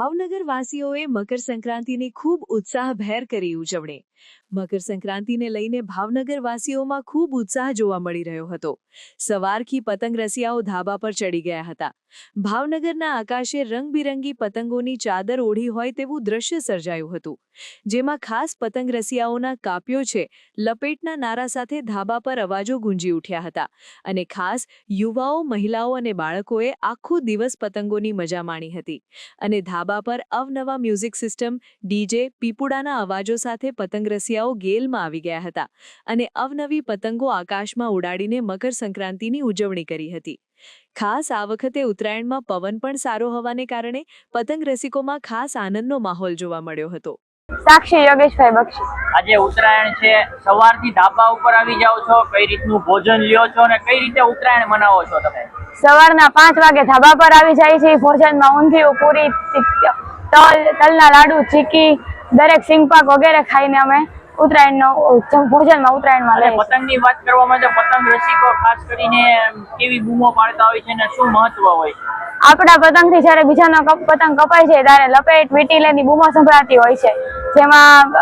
ભાવનગર વાસીઓએ મકર સંક્રાંતિની ખૂબ ઉત્સાહભેર કરી ઉજવણી. મકર સંક્રાંતિને લઈને ભાવનગરવાસીઓમાં ખૂબ ઉત્સાહ જોવા મળી રહ્યો હતો. સવારથી પતંગ રસિયાઓ ધાબા પર ચડી ગયા હતા. ભાવનગરના આકાશે રંગબિરંગી પતંગોની ચાદર ઓઢી હોય તેવું દ્રશ્ય સર્જાયું હતું, જેમાં ખાસ પતંગ રસિયાઓના કાપ્યો છે, લપેટના નારા સાથે ધાબા પર અવાજો ગુંજી ઉઠ્યા હતા અને ખાસ યુવાઓ, મહિલાઓ અને બાળકોએ આખો દિવસ પતંગોની મજા માણી હતી અને ધાબા પર અવનવા મ્યુઝિક સિસ્ટમ, ડીજે, પીપુડાના અવાજો સાથે પતંગ રસિયાઓ ગેલમાં આવી ગયા હતા અને અવનવી પતંગો આકાશમાં ઉડાડીને મકર સંક્રાંતિની ઉજવણી કરી હતી. ખાસ આ વખતે ઉત્તરાયણમાં પવન પણ સારો હોવાને કારણે પતંગ રસિકોમાં ખાસ આનંદનો માહોલ જોવા મળ્યો હતો. સાક્ષી યોગેશભાઈ બક્ષી. આજે ઉત્તરાયણ છે. સવારથી ધાબા ઉપર આવી જાઓ છો. કઈ રીતનું ભોજન લ્યો છો અને કઈ રીતે ઉત્તરાયણ મનાવો છો તમે? સવારના પાંચ વાગે ધાબા પર આવી જાય છે. ભોજનમાં ઊંધિયું પૂરી તલ તલના લાડુ ચીકી દરેક સિંગપાક વગેરે ખાઈને અમે ઉત્તરાયણનો ભોજનમાં ઉત્તરાયણમાં લે. પતંગની વાત કરવામાં તો પતંગ રસિકો ખાસ કરીને કેવી બૂમો પાડતા હોય છે અને શું મહત્વ હોય આપણા પતંગથી જ્યારે બીજાનો પતંગ કપાય છે ત્યારે લપેટ વીટીલેની બૂમો સંભળાતી હોય છે જેમાં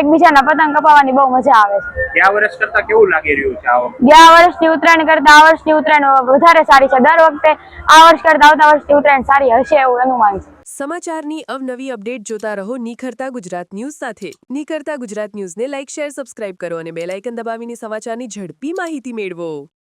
એકબીજાના પતંગ કપાવવાની બહુ મજા આવે છે. ગયા વર્ષ કરતા કેવું લાગી રહ્યું છે ગયા વર્ષની ઉત્તરાયણ કરતા આ વર્ષની ઉત્તરાયણ વધારે સારી છે. દર વખતે આ વર્ષ કરતા આવતા વર્ષની ઉત્તરાયણ સારી હશે એવું અનુમાન છે. સમાચારની અવનવી અપડેટ જોતા રહો નિખરતા ગુજરાત ન્યૂઝ સાથે. નિખરતા ગુજરાત ન્યૂઝને લાઇક શેર સબસ્ક્રાઇબ કરો અને બેલ આઇકન દબાવીને સમાચારની ઝડપી માહિતી મેળવો.